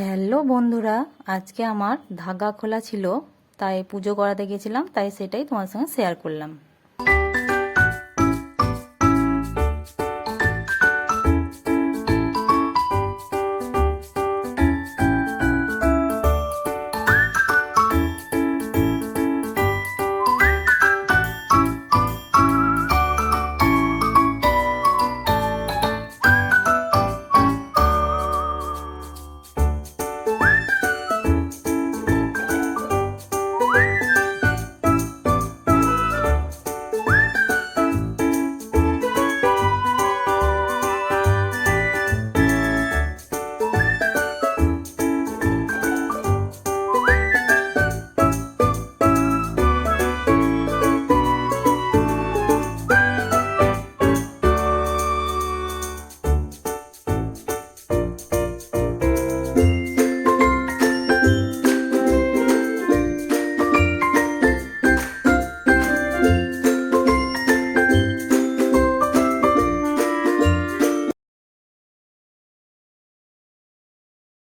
Hello বন্ধুরা, আজকে আমার ধাগা খোলা ছিল, তাই পুজো করাতে গেছিলাম, তাই সেটাই তোমার সঙ্গে শেয়ার করলাম।